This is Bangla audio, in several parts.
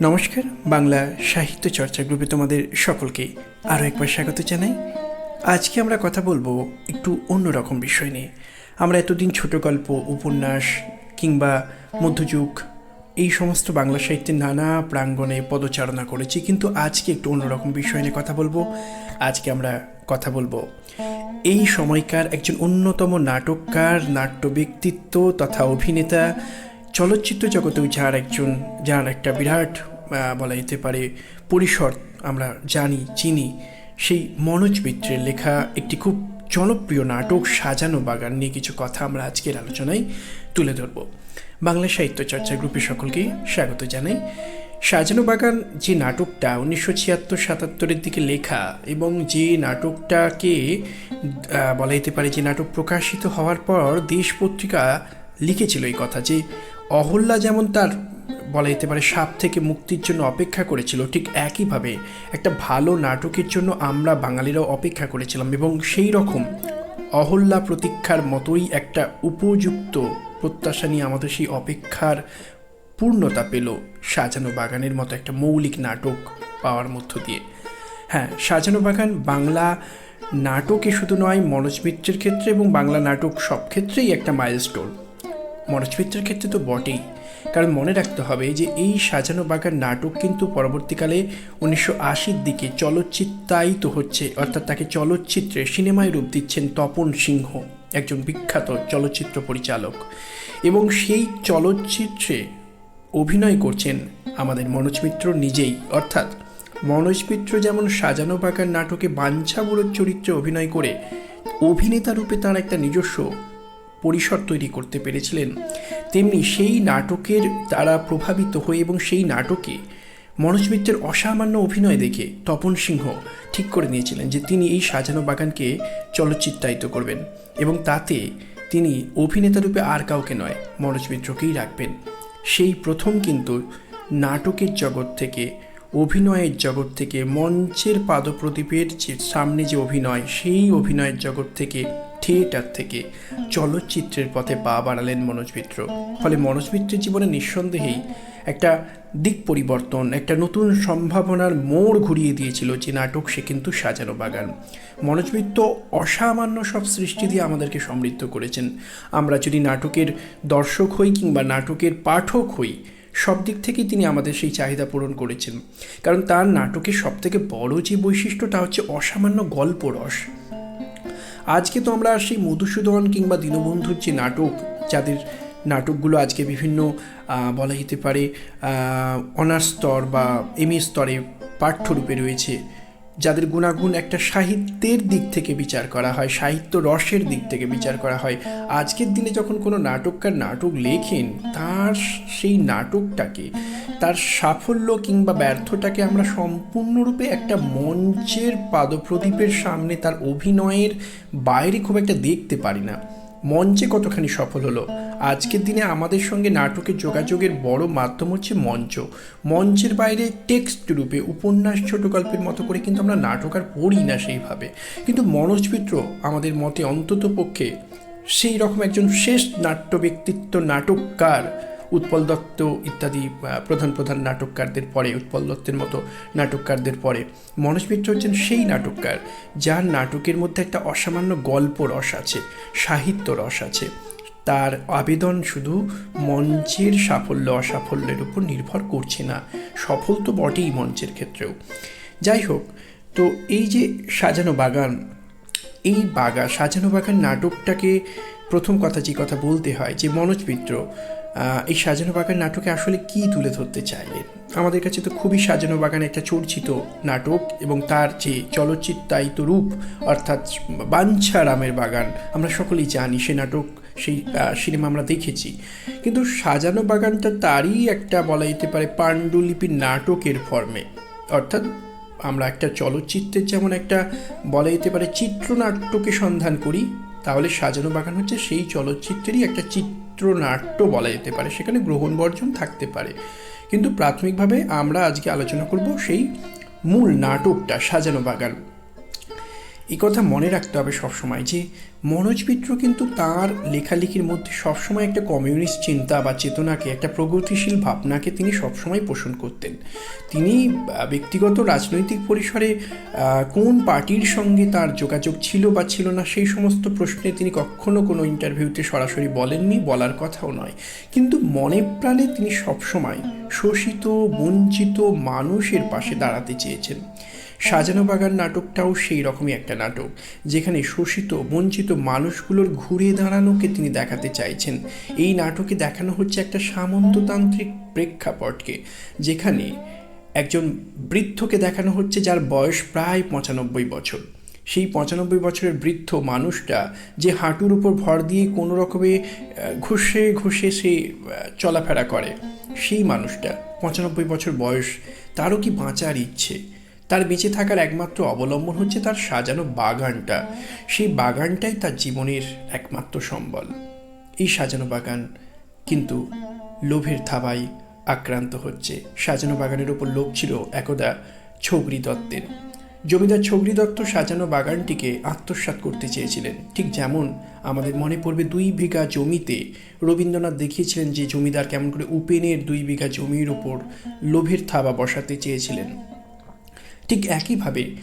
নমস্কার, বাংলা সাহিত্য চর্চা গ্রুপে তোমাদের সকলকে আরও একবার স্বাগত জানাই। আজকে আমরা কথা বলব একটু অন্যরকম বিষয় নিয়ে। আমরা এতদিন ছোট গল্প, উপন্যাস কিংবা মধ্যযুগ, এই সমস্ত বাংলা সাহিত্যের নানা প্রাঙ্গণে পদচারণা করেছি, কিন্তু আজকে একটু অন্যরকম বিষয় নিয়ে কথা বলব। আজকে আমরা কথা বলব এই সময়কার একজন অন্যতম নাটককার নাট্য ব্যক্তিত্ব তথা অভিনেতা চলচ্চিত্র জগতেও যার একজন, যার একটা বিরাট বলা যেতে পারে, পরিসর আমরা জানি, চিনি, সেই মনোজ মিত্রের লেখা একটি খুব জনপ্রিয় নাটক সাজানো বাগান নিয়ে কিছু কথা আমরা আজকের আলোচনায় তুলে ধরব। বাংলা সাহিত্য চর্চা গ্রুপে সকলকে স্বাগত জানাই। সাজানো বাগান যে নাটকটা উনিশশো ছিয়াত্তর সাতাত্তরের দিকে লেখা এবং যে নাটকটাকে বলা যেতে পারে যে নাটক প্রকাশিত হওয়ার পর দেশ পত্রিকা লিখেছিল এই কথা যে অহল্যা যেমন তার, বলা যেতে পারে, সাপ থেকে মুক্তির জন্য অপেক্ষা করেছিল, ঠিক একইভাবে একটা ভালো নাটকের জন্য আমরা বাঙালিরাও অপেক্ষা করেছিলাম এবং সেই রকম অহল্যা প্রতীক্ষার মতোই একটা উপযুক্ত প্রত্যাশা নিয়ে আমাদের সেই অপেক্ষার পূর্ণতা পেল সাজানো বাগানের মতো একটা মৌলিক নাটক পাওয়ার মধ্য দিয়ে। হ্যাঁ সাজানো বাগান বাংলা নাটকে শুধু নয়, মনোজ মিত্রের ক্ষেত্রে এবং বাংলা নাটক সব ক্ষেত্রেই একটা মাইলস্টোন মনোজ মিত্রের ক্ষেত্রে তো বটেই। কারণ মনে রাখতে হবে যে এই সাজানো বাগান নাটক কিন্তু পরবর্তীকালে উনিশশো আশির দিকে চলচ্চিত্রায়িত হচ্ছে, অর্থাৎ তাকে চলচ্চিত্রে সিনেমায় রূপ দিচ্ছেন তপন সিংহ, একজন বিখ্যাত চলচ্চিত্র পরিচালক। এবং সেই চলচ্চিত্রে অভিনয় করছেন আমাদের মনোজ মিত্র নিজেই, অর্থাৎ মনোজ মিত্র যেমন সাজানো বাগান নাটকে বাঞ্ছাবুড়োর চরিত্রে অভিনয় করে, অভিনেতা রূপে তার একটা নিজস্ব পরিসর তৈরি করতে পেরেছিলেন। তেমনি সেই নাটকের দ্বারা প্রভাবিত হয়ে এবং সেই নাটকে মনোজ মিত্রের অসামান্য অভিনয় দেখে তপন সিংহ ঠিক করে নিয়েছিলেন যে তিনি এই সাজানো বাগানকে চলচ্চিত্রায়িত করবেন এবং তাতে তিনি অভিনেতা রূপে আর কাউকে নয়, মনোজ মিত্রকেই রাখবেন। সেই প্রথম কিন্তু নাটকের জগৎ থেকে, অভিনয়ের জগৎ থেকে, মঞ্চের পাদপ্রদীপের যে সামনে যে অভিনয়, সেই অভিনয়ের জগৎ থেকে থিয়েটার থেকে চলচ্চিত্রের পথে পা বাড়ালেন মনোজ মিত্র। ফলে মনোজ মিত্রের জীবনে নিঃসন্দেহেই একটা দিক পরিবর্তন, একটা নতুন সম্ভাবনার মোড় ঘুরিয়ে দিয়েছিল যে নাটক সে কিন্তু সাজানো বাগান। মনোজ মিত্র অসামান্য সব সৃষ্টি দিয়ে আমাদেরকে সমৃদ্ধ করেছেন। আমরা যদি নাটকের দর্শক হই কিংবা নাটকের পাঠক হই, সব দিক থেকেই তিনি আমাদের সেই চাহিদা পূরণ করেছেন। কারণ তার নাটকের সবথেকে বড় যে বৈশিষ্ট্যটা হচ্ছে অসামান্য গল্প রস আজকে তো আমরা সেই মধুসূদন কিংবা দীনবন্ধুর যে নাটক, যাদের নাটকগুলো আজকে বিভিন্ন বলা যেতে পারে অনার্স স্তর বা এম স্তরে পাঠ্যরূপে রয়েছে যাদের গুণাগুণ একটা সাহিত্যের দিক থেকে বিচার করা হয়, সাহিত্য রসের দিক থেকে বিচার করা হয়। আজকের দিনে যখন কোনো নাটককার নাটক লেখেন, তার সেই নাটকটাকে, তার সাফল্য কিংবা ব্যর্থটাকে আমরা সম্পূর্ণরূপে একটা মঞ্চের পাদপ্রদীপের সামনে তার অভিনয়ের বাইরে খুব একটা দেখতে পারি না। মঞ্চে কতখানি সফল হলো? আজকের দিনে আমাদের সঙ্গে নাটকের যোগাযোগের বড় মাধ্যম হচ্ছে মঞ্চ। মঞ্চের বাইরে টেক্সট রূপে উপন্যাস, ছোট গল্পের মতো করে কিন্তু আমরা নাটক আর পড়ি না সেইভাবে। কিন্তু মনোজ মিত্র আমাদের মতে অন্তত পক্ষে সেই রকম একজন শেষ নাট্য ব্যক্তিত্ব নাটককার উৎপল দত্ত ইত্যাদি প্রধান প্রধান নাটককারদের পরে, উৎপল দত্তের মতো নাটককারদের পরে। মনোজ মিত্র হচ্ছেন সেই নাটককার, যার নাটকের মধ্যে একটা অসামান্য গল্প রস আছে, সাহিত্য রস আছে। তার আবেদন শুধু মঞ্চের সাফল্য, অসাফল্যের উপর নির্ভর করছে না। সফল তো বটেই মঞ্চের ক্ষেত্রেও। যাই হোক, তো এই যে সাজানো বাগান, এই বাগা, সাজানো বাগান নাটকটাকে প্রথম কথা যে কথা বলতে হয়, যে মনোজ মিত্র এই সাজানো বাগান নাটকে আসলে কি তুলে ধরতে চাইলেন আমাদের কাছে তো খুবই সাজানো বাগান একটা চর্চিত নাটক এবং তার যে চলচ্চিত্রায়িত রূপ, অর্থাৎ বাঞ্ছা রামের বাগান, আমরা সকলেই জানি সে নাটক, সেই সিনেমা আমরা দেখেছি। কিন্তু সাজানো বাগানটা তারই একটা বলা যেতে পারে পাণ্ডুলিপির নাটকের ফর্মে অর্থাৎ আমরা একটা চলচ্চিত্রের যেমন একটা বলা যেতে পারে চিত্রনাট্যকে সন্ধান করি, তাহলে সাজানো বাগান হচ্ছে সেই চলচ্চিত্রেরই একটা চিত্রনাট্য বলা যেতে পারে, সেখানে গ্রহণ বর্জন থাকতে পারে। কিন্তু প্রাথমিকভাবে আমরা আজকে আলোচনা করব সেই মূল নাটকটা, সাজানো বাগান। এই কথা মনে রাখতে হবে সবসময় যে মনোজ মিত্র কিন্তু তার লেখালেখির মধ্যে সবসময় একটা কমিউনিস্ট চিন্তা বা চেতনাকে, একটা প্রগতিশীল ভাবনাকে তিনি সবসময় পোষণ করতেন। তিনি ব্যক্তিগত রাজনৈতিক পরিসরে কোন পার্টির সঙ্গে তার যোগাযোগ ছিল বা ছিল না সেই সমস্ত প্রশ্নে তিনি কখনো কোনো ইন্টারভিউতে সরাসরি বলেননি, বলার কথাও নয়। কিন্তু মনে প্রাণে তিনি সবসময় শোষিত, বঞ্চিত মানুষের পাশে দাঁড়াতে চেয়েছেন। সাজানো বাগান নাটকটাও সেই রকমই একটা নাটক, যেখানে শোষিত, বঞ্চিত মানুষগুলোর ঘুরে দাঁড়ানোকে তিনি দেখাতে চাইছেন। এই নাটকে দেখানো হচ্ছে একটা সামন্ততান্ত্রিক প্রেক্ষাপটকে, যেখানে একজন বৃদ্ধকে দেখানো হচ্ছে যার বয়স প্রায় পঁচানব্বই বছর। সেই পঁচানব্বই বছরের বৃদ্ধ মানুষটা যে হাঁটুর উপর ভর দিয়ে কোনো রকমে ঘষে ঘষে সে চলাফেরা করে, সেই মানুষটা পঁচানব্বই বছর বয়স, তারও কি বাঁচার ইচ্ছে? তার বেঁচে থাকার একমাত্র অবলম্বন হচ্ছে তার সাজানো বাগানটা। সেই বাগানটাই তার জীবনের একমাত্র সম্বল। এই সাজানো বাগান কিন্তু লোভের থাবায় আক্রান্ত হচ্ছে। সাজানো বাগানের ওপর লোভ ছিল একদা ছগরি দত্তের। জমিদার ছগরি দত্ত সাজানো বাগানটিকে আত্মসাৎ করতে চেয়েছিলেন। ঠিক যেমন আমাদের মনে পড়বে দুই বিঘা জমিতে রবীন্দ্রনাথ দেখিয়েছিলেন যে জমিদার কেমন করে উপেনের দুই বিঘা জমির ওপর লোভের থাবা বসাতে চেয়েছিলেন। ঠিক একইভাবে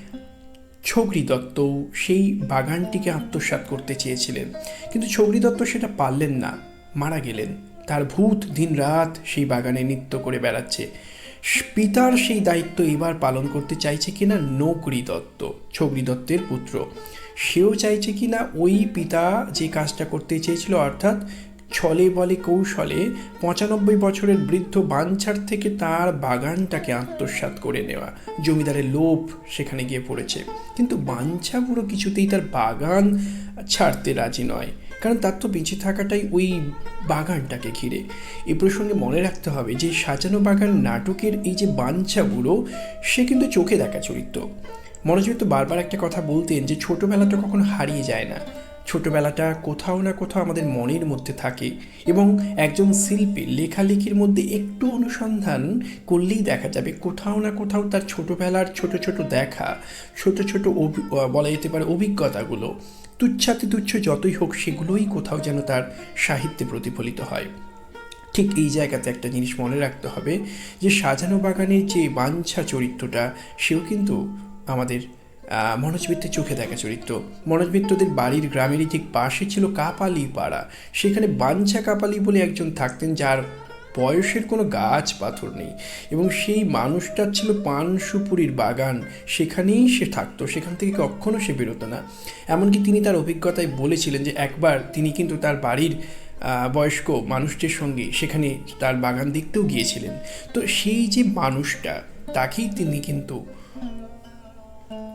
ছগরি দত্ত সেই বাগানটিকে আত্মসাৎ করতে চেয়েছিলেন। কিন্তু ছগরি দত্ত সেটা পারলেন না, মারা গেলেন। তার ভূত দিনরাত সেই বাগানে নৃত্য করে বেড়াচ্ছে। পিতার সেই দায়িত্ব এবার পালন করতে চাইছে কিনা নকরি দত্ত, ছগরি দত্তের পুত্র। সেও চাইছে কিনা ওই পিতা যে কাজটা করতে চেয়েছিল, অর্থাৎ ছলে বলে কৌশলে পঁচানব্বই বছরের বৃদ্ধ বাঞ্ছার থেকে তার বাগানটাকে আত্মসাৎ করে নেওয়া। জমিদারের লোভ সেখানে গিয়ে পড়েছে। কিন্তু বাঞ্ছা পুরো কিছুতেই তার বাগান ছাড়তে রাজি নয়। কারণ তার তো বেঁচে থাকাটাই ওই বাগানটাকে ঘিরে। এ প্রসঙ্গে মনে রাখতে হবে যে, সাজানো বাগান নাটকের এই যে বাঞ্ছা বুড়ো সে কিন্তু চোখে দেখা চরিত্র। মনোযোগ তো বারবার একটা কথা বলতেন যে, ছোটবেলাটা কখনো হারিয়ে যায় না। ছোটবেলাটা কোথাও না কোথাও আমাদের মনের মধ্যে থাকে এবং একজন শিল্পী লেখালেখির মধ্যে একটু অনুসন্ধান করলেই দেখা যাবে কোথাও না কোথাও তার ছোটবেলার ছোট ছোট দেখা, ছোট ছোট বলা যেতে পারে অভিজ্ঞতাগুলো তুচ্ছাতি তুচ্ছ যতই হোক সেগুলোই কোথাও যেন তার সাহিত্যে প্রতিফলিত হয়। ঠিক এই জায়গাতে একটা জিনিস মনে রাখতে হবে যে সাজানো বাগানের যে বাঞ্ছা চরিত্রটা সেও কিন্তু আমাদের মনোজ মিত্রের চোখে দেখা চরিত্র। মনোজ মিত্রদের বাড়ির গ্রামেরই ঠিক পাশে ছিল কাপালি পাড়া সেখানে বাঞ্ছা কাপালি বলে একজন থাকতেন যার বয়সের কোনো গাছ পাথর নেই। এবং সেই মানুষটার ছিল পান সুপুরির বাগান। সেখানেই সে থাকতো। সেখান থেকে কখনো সে বেরোতো না। এমনকি তিনি তার অভিজ্ঞতায় বলেছিলেন যে, একবার তিনি কিন্তু তার বাড়ির বয়স্ক মানুষটির সঙ্গে সেখানে তার বাগান দেখতেও গিয়েছিলেন। তো সেই যে মানুষটা, তাকেই তিনি কিন্তু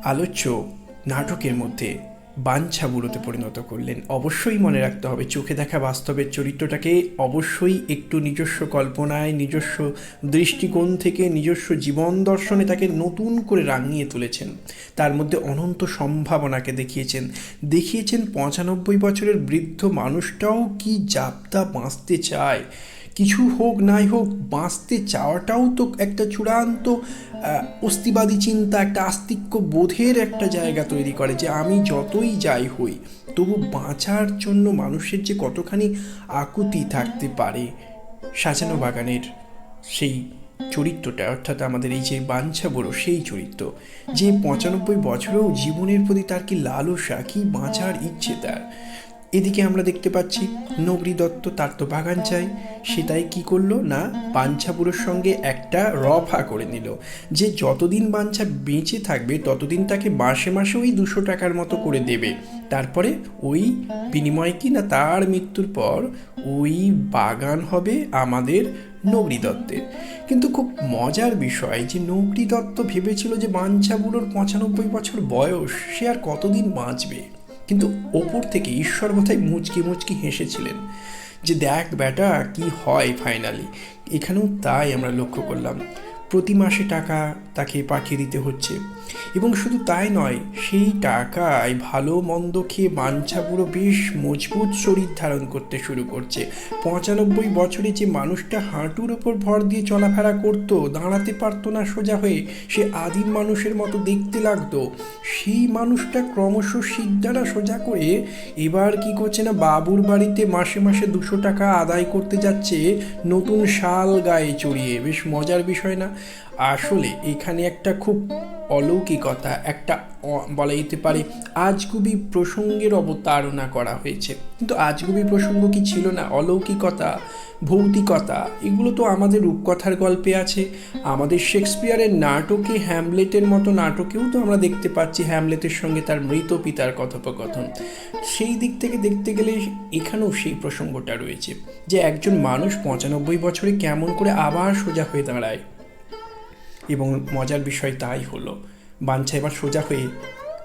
আলোচ্য নাটকের মধ্যে বাঞ্ছা বুড়োতে পরিণত করলেন। অবশ্যই মনে রাখতে হবে, চোখে দেখা বাস্তবের চরিত্রটাকে অবশ্যই একটু নিজস্ব কল্পনায়, নিজস্ব দৃষ্টিকোণ থেকে, নিজস্ব জীবন দর্শনে তাকে নতুন করে রাঙিয়ে তুলেছেন। তার মধ্যে অনন্ত সম্ভাবনাকে দেখিয়েছেন। দেখিয়েছেন পঁচানব্বই বছরের বৃদ্ধ মানুষটাও কি জাপতা বাঁচতে চায়? কিছু হোক নাই হোক, বাঁচতে চাওয়াটাও তো একটা চূড়ান্ত অস্তিবাদী চিন্তা, একটা আস্তিক্য বোধের একটা জায়গা তৈরি করে যে আমি যতই যাই হই, তবু বাঁচার জন্য মানুষের যে কতখানি আকুতি থাকতে পারে, সাজানো বাগানের সেই চরিত্রটা, অর্থাৎ আমাদের এই যে বাঞ্ছা বড় সেই চরিত্র, যে পঁচানব্বই বছরেও জীবনের প্রতি তার কি লালসা, কি বাঁচার ইচ্ছে তার। এদিকে আমরা দেখতে পাচ্ছি নগরী দত্ত তার তো বাগান চাই। সে তাই কী করল না, বাঞ্ছাপুরের সঙ্গে একটা রফা করে নিল। যে যতদিন বাঞ্ছা বেঁচে থাকবে, ততদিন তাকে মাসে মাসে ওই দুশো টাকার মতো করে দেবে। তারপরে ওই বিনিময় কি না তার মৃত্যুর পর ওই বাগান হবে আমাদের নগরী দত্তের। কিন্তু খুব মজার বিষয় যে নগরী দত্ত ভেবেছিল যে বাঞ্ছাবুড়োর পঁচানব্বই বছর বয়স, সে আর কতদিন বাঁচবে? কিন্তু ওপর থেকে ঈশ্বর বোধহয় মুচকি মুচকি হেসেছিলেন যে দেখ বেটা, কি হয় ফাইনালি এখানেও তাই আমরা লক্ষ্য করলাম। প্রতি মাসে টাকা তাকে পাঠিয়ে দিতে হচ্ছে। এবং শুধু তাই নয়, সেই টাকায় ভালো মন্দ খেয়ে বাঞ্ছা বুড়ো বেশ মজবুত শরীর ধারণ করতে শুরু করছে। পঁচানব্বই বছরে যে মানুষটা হাঁটুর ওপর ভর দিয়ে চলাফেরা করতো, দাঁড়াতে পারতো না সোজা হয়ে, সে আদিম মানুষের মতো দেখতে লাগতো। সেই মানুষটা ক্রমশ সিদ্ধারা সোজা করে এবার কি করছে না, বাবুর বাড়িতে মাসে মাসে দুশো টাকা আদায় করতে যাচ্ছে, নতুন শাল গায়ে চড়িয়ে। বেশ মজার বিষয় না? আসলে এখানে একটা খুব অলৌকিকতা, একটা বলা যেতে পারে আজগুবি প্রসঙ্গের অবতারণা করা হয়েছে। কিন্তু আজগুবি প্রসঙ্গ কি ছিল না? অলৌকিকতা, ভৌতিকতা, এগুলো তো আমাদের রূপকথার গল্পে আছে। আমাদের শেক্সপিয়ারের নাটকে হ্যামলেটের মতো নাটকেও তো আমরা দেখতে পাচ্ছি হ্যামলেটের সঙ্গে তার মৃত পিতার কথোপকথন। সেই দিক থেকে দেখতে গেলে এখানেও সেই প্রসঙ্গটা রয়েছে যে একজন মানুষ পঁচানব্বই বছরে কেমন করে আবার সোজা হয়ে দাঁড়ায়। এবং মজার বিষয় তাই হলো, বাঞ্ছা এবার সোজা হয়ে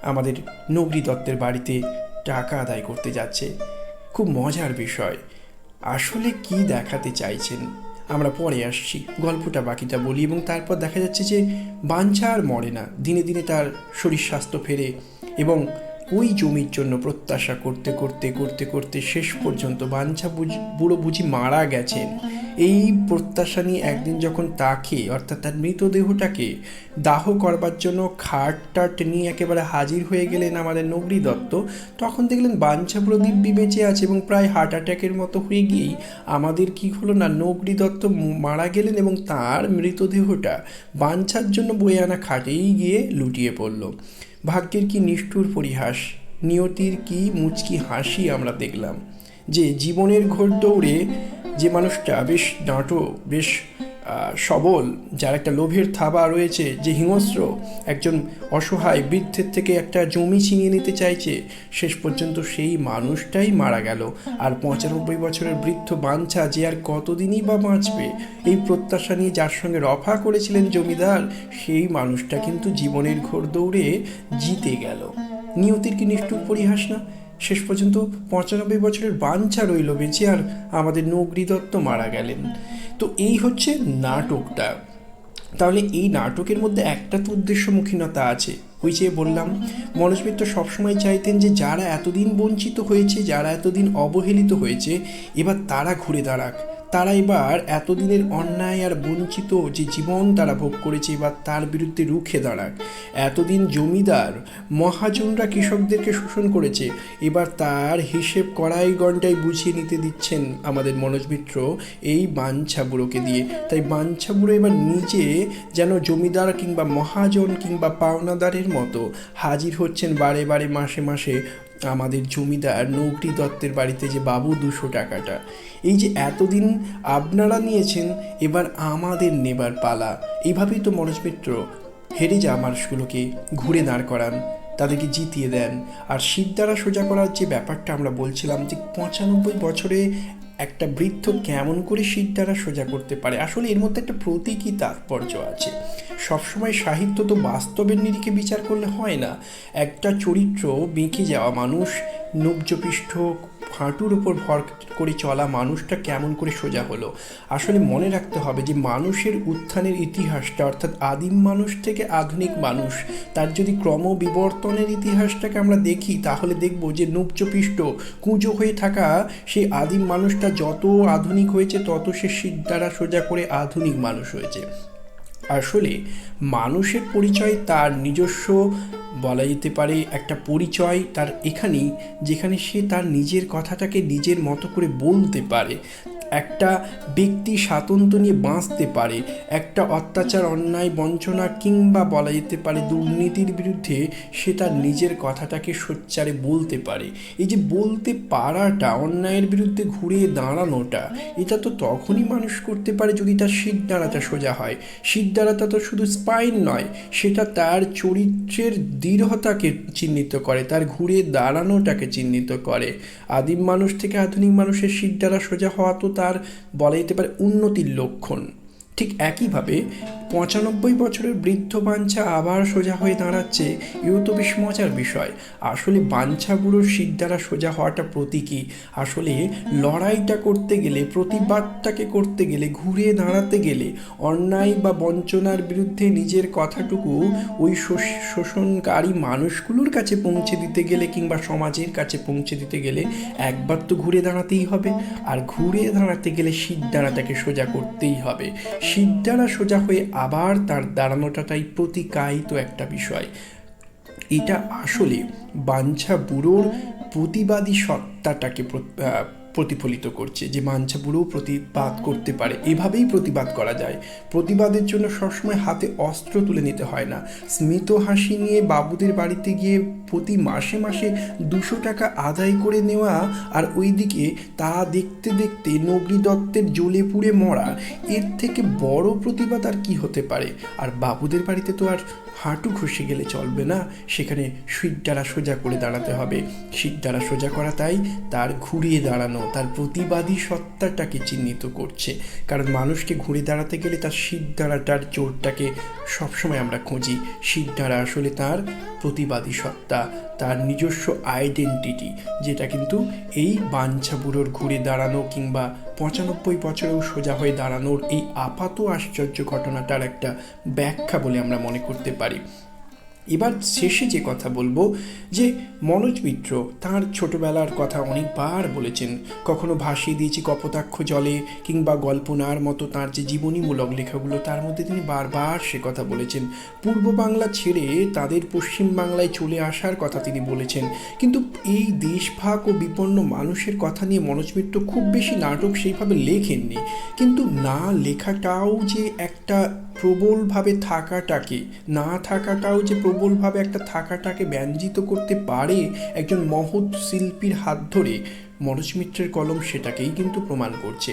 আমাদের নগরী দত্তের বাড়িতে টাকা আদায় করতে যাচ্ছে। খুব মজার বিষয়। আসলে কি দেখাতে চাইছেন? আমরা পরে আসছি, গল্পটা বাকিটা বলি এবং তারপর দেখা যাচ্ছে যে বাঞ্ছা আর মরে না, দিনে দিনে তার শরীর স্বাস্থ্য ফেরে এবং ওই জমির জন্য প্রত্যাশা করতে করতে করতে করতে শেষ পর্যন্ত বাঞ্ছা বুঝ- বুড়ো বুঝি মারা গেছেন। এই প্রত্যাশা নিয়ে একদিন যখন তাকে, অর্থাৎ তার মৃতদেহটাকে দাহ করবার জন্য খাট টাট নিয়ে একেবারে হাজির হয়ে গেলেন আমাদের নগরী দত্ত, তখন দেখলেন বাঞ্ছা দিব্যি বেঁচে আছে এবং প্রায় হার্ট অ্যাটাকের মতো হয়ে গিয়েই আমাদের কি হলো না, নগরী দত্ত মারা গেলেন এবং তার মৃতদেহটা বাঞ্ছার জন্য বয়ে আনা খাটেই গিয়ে লুটিয়ে পড়ল। ভাগ্যের কি নিষ্ঠুর পরিহাস, নিয়তির কি মুচকি হাসি আমরা দেখলাম যে জীবনের ঘোর দৌড়ে যে মানুষটা বেশ ডাঁটো বেশ সবল, যার একটা লোভের থাবা রয়েছে, যে হিংস্র, একজন অসহায় বৃদ্ধের থেকে একটা জমি ছিনিয়ে নিতে চাইছে, শেষ পর্যন্ত সেই মানুষটাই মারা গেল। আর পঁচানব্বই বছরের বৃদ্ধ বাঞ্ছা যে আর কতদিনই বা বাঁচবে, এই প্রত্যাশা নিয়ে যার সঙ্গে রফা করেছিলেন জমিদার, সেই মানুষটা কিন্তু জীবনের ঘোর দৌড়ে জিতে গেল। নিয়তির কি নিষ্ঠুর পরিহাস না? শেষ পর্যন্ত পঁচানব্বই বছরের বাঞ্ছা রইল বেঁচে আর আমাদের নগরী দত্ত মারা গেলেন। তো এই হচ্ছে নাটকটা। তাহলে এই নাটকের মধ্যে একটা তো উদ্দেশ্যমুখীনতা আছে। ওই যে বললাম, মনোজ মিত্র সবসময় চাইতেন যে যারা এতদিন বঞ্চিত হয়েছে, যারা এতদিন অবহেলিত হয়েছে, এবার তারা ঘুরে দাঁড়াক। তারা এবার এতদিনের অন্যায় আর বঞ্চিত যে জীবন তারা ভোগ করেছে এবার তার বিরুদ্ধে রুখে দাঁড়াক। এতদিন জমিদার, মহাজনরা কৃষকদেরকে শোষণ করেছে। এবার তার হিসেব কড়াই ঘন্টায় বুঝিয়ে নিতে দিচ্ছেন আমাদের মনোজ মিত্র এই বাঞ্ছা বুড়োকে দিয়ে। তাই বাঞ্ছা বুড়ো এবার নিজে যেন জমিদার কিংবা মহাজন কিংবা পাওনাদারের মতো হাজির হচ্ছেন বারে বারে মাসে মাসে আমাদের জমিদার নৌকরি দত্তের বাড়িতে যে বাবু দুশো টাকাটা। এই যে এতদিন আপনারা নিয়েছেন, এবার আমাদের নেবার পালা। এইভাবেই তো মনোজ মিত্র হেরে যাওয়া মানুষগুলোকে ঘুরে দাঁড় করান, তাদেরকে জিতিয়ে দেন। আর শীত দ্বারা সোজা করার যে ব্যাপারটা আমরা বলছিলাম যে পঁচানব্বই বছরে একটা বৃদ্ধ কেমন করে শীত দ্বারা সোজা করতে পারে, আসলে এর মধ্যে একটা প্রতীকী তাৎপর্য আছে। সবসময় সাহিত্য তো বাস্তবের নিরিখে বিচার করলে হয় না। একটা চরিত্র বেঁকে যাওয়া মানুষ, নব্জপৃষ্ঠ হাঁটুর উপর ভর করে চলা মানুষটা কেমন করে সোজা হলো? আসলে মনে রাখতে হবে যে মানুষের উত্থানের ইতিহাসটা অর্থাৎ আদিম মানুষ থেকে আধুনিক মানুষ, তার যদি ক্রমবিবর্তনের ইতিহাসটাকে আমরা দেখি, তাহলে দেখব যে নুপচপৃষ্ট কুঁজো হয়ে থাকা সেই আদিম মানুষটা যত আধুনিক হয়েছে, তত সে শীত দ্বারা সোজা করে আধুনিক মানুষ হয়েছে। আসলে মানুষের পরিচয় তার নিজস্ব বলা যেতে পারে একটা পরিচয় তার এখানেই যেখানে সে তার নিজের কথাটাকে নিজের মতো করে বলতে পারে। একটা ব্যক্তি স্বাতন্ত্র্য নিয়ে বাঁচতে পারে, একটা অত্যাচার, অন্যায়, বঞ্চনা কিংবা বলা যেতে পারে দুর্নীতির বিরুদ্ধে সে তার নিজের কথাটাকে সোচ্চারে বলতে পারে। এই যে বলতে পারাটা, অন্যায়ের বিরুদ্ধে ঘুরে দাঁড়ানোটা, এটা তো তখনই মানুষ করতে পারে যদি তার শীত দাঁড়াটা সোজা হয়। শীত দাঁড়াটা তো শুধু স্পাইন নয়, সেটা তার চরিত্রের দৃঢ়তাকে চিহ্নিত করে, তার ঘুরে দাঁড়ানোটাকে চিহ্নিত করে। আদিম মানুষ থেকে আধুনিক মানুষের দ্বারা সোজা হওয়া তো তার বলা যেতে পারে উন্নতির লক্ষণ। ঠিক একইভাবে পঁচানব্বই বছরের বৃদ্ধ বাঞ্ছা আবার সোজা হয়ে দাঁড়াচ্ছে এও তো বেশ মজার বিষয়। আসলে বাঞ্ছা বুড়োর শির দ্বারা সোজা হওয়াটা প্রতীকী। আসলে লড়াইটা করতে গেলে, প্রতিবাদটাকে করতে গেলে, ঘুরে দাঁড়াতে গেলে, অন্যায় বা বঞ্চনার বিরুদ্ধে নিজের কথাটুকু ওই শোষ- শোষণকারী মানুষগুলোর কাছে পৌঁছে দিতে গেলে কিংবা সমাজের কাছে পৌঁছে দিতে গেলে একবার তো ঘুরে দাঁড়াতেই হবে। আর ঘুরে দাঁড়াতে গেলে শীত দ্বারাটাকে সোজা করতেই হবে। দ্বারা সোজা হয়ে আবার তার দাঁড়ানোটাটাই প্রতিকায়িত একটা বিষয়। এটা আসলে বাঞ্ছা বুড়োর প্রতিবাদী সত্তাটাকে প্রতিফলিত করছে, যে বাঞ্ছা বুড়ো প্রতিবাদ করতে পারে। এভাবেই প্রতিবাদ করা যায়। প্রতিবাদের জন্য সবসময় হাতে অস্ত্র তুলে নিতে হয় না। স্মিত হাসি নিয়ে বাবুদের বাড়িতে গিয়ে প্রতি মাসে মাসে দুশো টাকা আদায় করে নেওয়া আর ওইদিকে তা দেখতে দেখতে নগরী দত্তের জ্বলে পুড়ে মরা, এর থেকে বড় প্রতিবাদ আর কি হতে পারে? আর বাবুদের বাড়িতে তো আর হাঁটু খসে গেলে চলবে না। সেখানে দ্বারা সোজা করে দাঁড়াতে হবে। দ্বারা সোজা করা তাই তার ঘুরিয়ে দাঁড়ানো, তার প্রতিবাদী সত্তাটাকে চিহ্নিত করছে। কারণ মানুষকে ঘুরে দাঁড়াতে গেলে তার দ্বারাটার জোরটাকে সবসময় আমরা খুঁজি। দ্বারা আসলে তার প্রতিবাদী সত্তা, তার নিজস্ব আইডেন্টিটি যেটা কিন্তু এই বাঞ্ছা বুড়োর ঘুরে দাঁড়ানো কিংবা পঁচানব্বই বছরেও সোজা হয়ে দাঁড়ানোর এই আপাত আশ্চর্য ঘটনাটার একটা ব্যাখ্যা বলে আমরা মনে করতে পারি। এবার শেষে যে কথা বলব, যে মনোজ মিত্র তাঁর ছোটবেলার কথা অনেকবার বলেছেন। কখনো ভাসিয়ে দিয়েছি কপোতাক্ষ জলে, কিংবা গল্পনার মতো তার যে জীবনীমূলক লেখাগুলো, তার মধ্যে তিনি বারবার সে কথা বলেছেন। পূর্ব বাংলা ছেড়ে তাদের পশ্চিম বাংলায় চলে আসার কথা তিনি বলেছেন। কিন্তু এই দেশভাগ ও বিপন্ন মানুষের কথা নিয়ে মনোজ মিত্র খুব বেশি নাটক সেইভাবে লেখেননি। কিন্তু না লেখাটাও যে একটা প্রবলভাবে থাকাটাকে, না থাকাটাও যে প্রবলভাবে একটা থাকাটাকে ব্যঞ্জিত করতে পারে একজন মহৎ শিল্পীর হাত ধরে, মনোজ মিত্রের কলম সেটাকেই কিন্তু প্রমাণ করছে।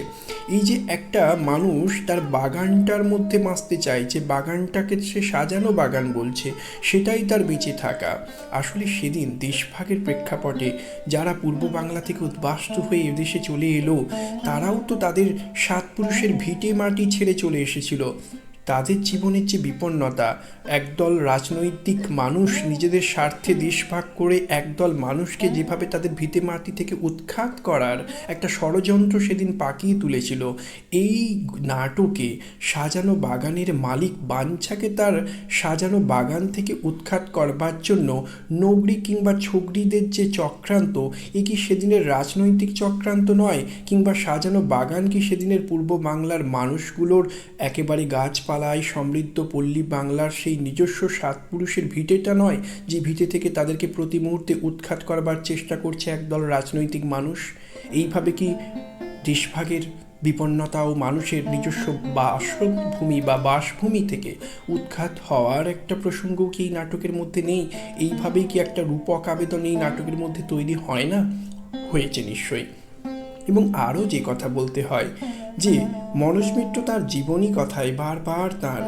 এই যে একটা মানুষ তার বাগানটার মধ্যে চায় যে বাগানটাকে সে সাজানো বাগান বলছে, সেটাই তার বেঁচে থাকা। আসলে সেদিন দেশভাগের প্রেক্ষাপটে যারা পূর্ব বাংলা থেকে উদ্বাস্তু হয়ে এদেশে চলে এলো, তারাও তো তাদের সাত পুরুষের ভিটে মাটি ছেড়ে চলে এসেছিল। তাদের জীবনের যে বিপন্নতা, একদল রাজনৈতিক মানুষ নিজেদের স্বার্থে দেশভাগ করে একদল মানুষকে যেভাবে তাদের ভিটে মাটি থেকে উৎখাত করার একটা ষড়যন্ত্র সেদিন পাকিয়ে তুলেছিল, এই নাটকে সাজানো বাগানের মালিক বাঞ্ছাকে তার সাজানো বাগান থেকে উৎখাত করবার জন্য নগরী কিংবা ছগরিদের যে চক্রান্ত, এ কি সেদিনের রাজনৈতিক চক্রান্ত নয়? কিংবা সাজানো বাগান কি সেদিনের পূর্ব বাংলার মানুষগুলোর একেবারে গাছপালায় সমৃদ্ধ পল্লী বাংলার সেই নিজস্ব সাত পুরুষের ভিটেটা নয় যে ভিটে থেকে তাদেরকে প্রতি মুহূর্তে উৎখাত করবার চেষ্টা করছে একদল রাজনৈতিক মানুষ? এইভাবে কি দেশভাগের বিপন্নতা ও মানুষের নিজস্ব বাসভূমি বা বাসভূমি থেকে উৎখাত হওয়ার একটা প্রসঙ্গ কি এই নাটকের মধ্যে নেই? এইভাবেই কি একটা রূপক আবেদন এই নাটকের মধ্যে তৈরি হয় না? হয়েছে নিশ্চয়ই। এবং আরও যে কথা বলতে হয় যে মনোজ মিত্র তার জীবনী কথায় বারবার তার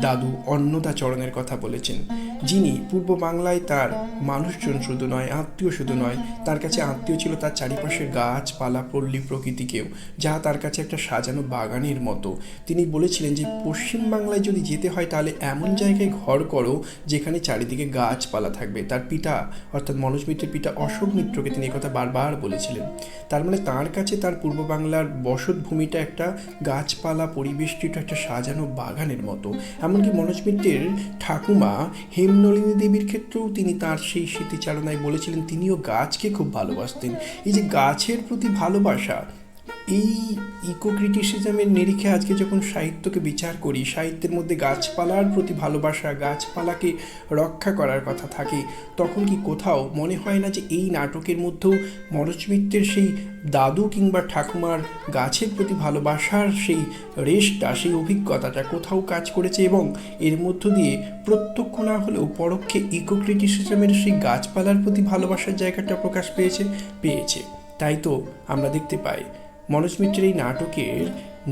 দাদু অন্নদা চরণের কথা বলেছেন। যিনি পূর্ব বাংলায় তার মানুষজন শুধু নয়, আত্মীয় শুধু নয়, তার কাছে আত্মীয় ছিল তার চারিপাশের গাছপালা, পল্লী প্রকৃতিকেও, যা তার কাছে একটা সাজানো বাগানের মতো। তিনি বলেছিলেন যে, পশ্চিম বাংলায় যদি যেতে হয় তাহলে এমন জায়গায় ঘর করো যেখানে চারিদিকে গাছপালা থাকবে। তার পিতা, অর্থাৎ মনোজ মিত্রের পিতা অশোক মিত্রকে তিনি কথা বারবার বলেছিলেন। তার মানে তার কাছে তার পূর্ব বাংলার বসত ভূমিটা একটা গাছপালা পরিবেষ্টিত একটা সাজানো বাগানের মতো। এমনকি মনোজ মিত্রের ঠাকুমা হেমনলিনী দেবীর ক্ষেত্রেও তিনি তার সেই স্মৃতিচারণায় বলেছিলেন, তিনিও গাছকে খুব ভালোবাসতেন। এই যে গাছের প্রতি ভালোবাসা এই ইকো ক্রিটিসিজমের নিরিখে আজকে যখন সাহিত্যকে বিচার করি, সাহিত্যের মধ্যে গাছপালার প্রতি ভালোবাসা, গাছপালাকে রক্ষা করার কথা থাকে, তখন কি কোথাও মনে হয় না যে এই নাটকের মধ্যেও মনোজ মিত্রের সেই দাদু কিংবা ঠাকুমার গাছের প্রতি ভালোবাসার সেই রেশটা, সেই অভিজ্ঞতাটা কোথাও কাজ করেছে এবং এর মধ্য দিয়ে প্রত্যক্ষ না হলেও পরোক্ষে ইকো ক্রিটিসিজমের সেই গাছপালার প্রতি ভালোবাসার জায়গাটা প্রকাশ পেয়েছে পেয়েছে। তাই তো আমরা দেখতে পাই। মনোজ মিত্রের এই নাটকের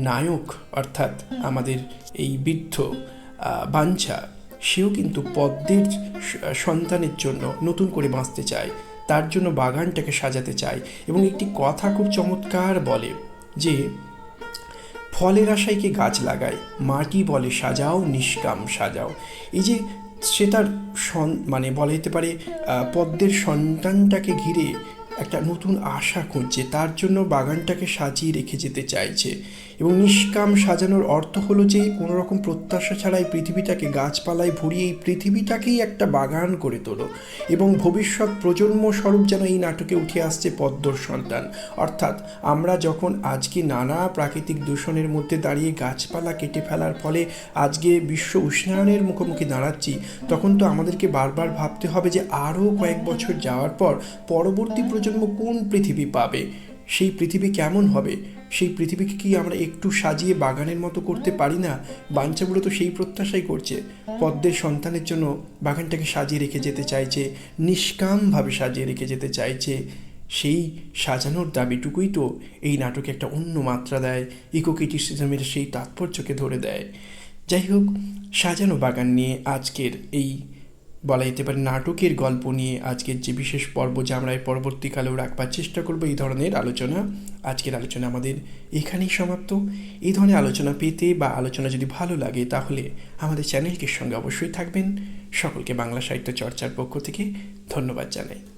নায়ক, অর্থাৎ আমাদের এই বৃদ্ধ বাঞ্ছা, সেও কিন্তু পদ্মের সন্তানের জন্য নতুন করে বাঁচতে চায়। তার জন্য বাগানটাকে সাজাতে চায় এবং একটি কথা খুব চমৎকার বলে যে, ফলের আশায় কে গাছ লাগায়, মাটি বলে সাজাও, নিষ্কাম সাজাও। এই যে সে তার মানে বলা যেতে পারে পদ্মের সন্তানটাকে ঘিরে একটা নতুন আশা খুঁজছে, তার জন্য বাগানটাকে সাজিয়ে রেখে যেতে চাইছে। এবং নিষ্কাম সাজানোর অর্থ হলো যে কোনো রকম প্রত্যাশা ছাড়াই পৃথিবীটাকে গাছপালায় ভরিয়ে এই পৃথিবীটাকেই একটা বাগান করে তোলো এবং ভবিষ্যৎ প্রজন্ম স্বরূপ যেন এই নাটকে উঠে আসছে পদ্মর সন্তান। অর্থাৎ আমরা যখন আজকে নানা প্রাকৃতিক দূষণের মধ্যে দাঁড়িয়ে গাছপালা কেটে ফেলার ফলে আজকে বিশ্ব উষ্ণায়নের মুখোমুখি দাঁড়াচ্ছি, তখন তো আমাদেরকে বারবার ভাবতে হবে যে, আরও কয়েক বছর যাওয়ার পর পরবর্তী প্রজন্ম কোন পৃথিবী পাবে? সেই পৃথিবী কেমন হবে? সেই পৃথিবীকে কি আমরা একটু সাজিয়ে বাগানের মতো করতে পারি না? বাঞ্চাগুলো তো সেই প্রত্যাশাই করছে। পদ্মের সন্তানের জন্য বাগানটাকে সাজিয়ে রেখে যেতে চাইছে, নিষ্কামভাবে সাজিয়ে রেখে যেতে চাইছে। সেই সাজানোর দাবিটুকুই তো এই নাটকে একটা অন্য মাত্রা দেয় ইকো ক্রিটিসিজমের সেই তাৎপর্যকে ধরে দেয়। যাই হোক, সাজানো বাগান নিয়ে আজকের এই বলা যেতে পারে নাটকের গল্প নিয়ে আজকের যে বিশেষ পর্ব যা আমরা পরবর্তীকালেও রাখবার চেষ্টা করব, এই ধরনের আলোচনা। আজকের আলোচনা আমাদের এখানেই সমাপ্ত। এই ধরনের আলোচনা পেতে বা আলোচনা যদি ভালো লাগে, তাহলে আমাদের চ্যানেলটির সঙ্গে অবশ্যই থাকবেন। সকলকে বাংলা সাহিত্য চর্চার পক্ষ থেকে ধন্যবাদ জানাই।